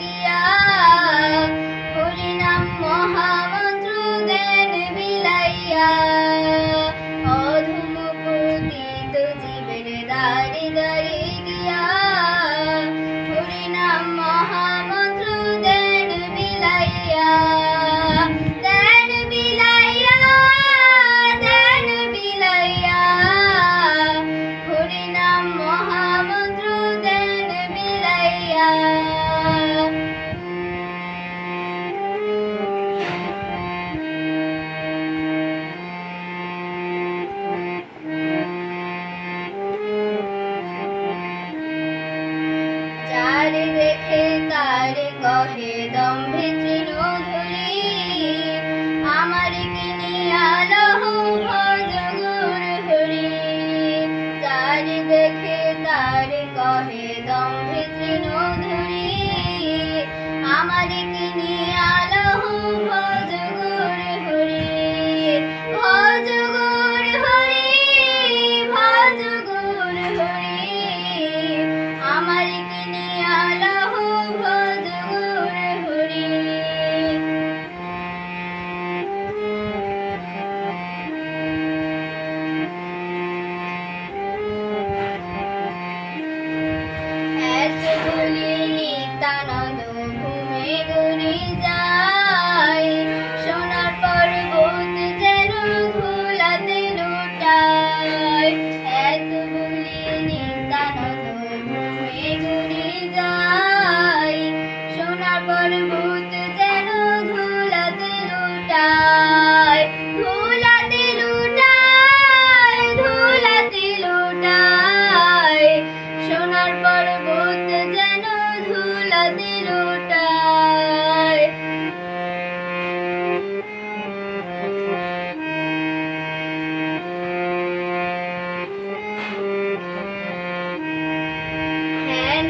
গিয়া হরিনাম মহামন্ত্র দেন বিলাইয়া অধম পতিত জীবের দাঁড়ি দাঁড়ি গিয়া মুখে তার কহে দম্ভে তৃণধুরি আমার কিনি আলহ ভজগুর হরি। তার দেখে তার কহে দম্ভে তৃণধুরি আমার কিনি পর্বত যেন ধুলাতে লুটায় ধুলাতে লুটায় ধুলাতে লুটায়। সোনার পর্বত যেন ধুলাতে লুটায়। হ্যাঁ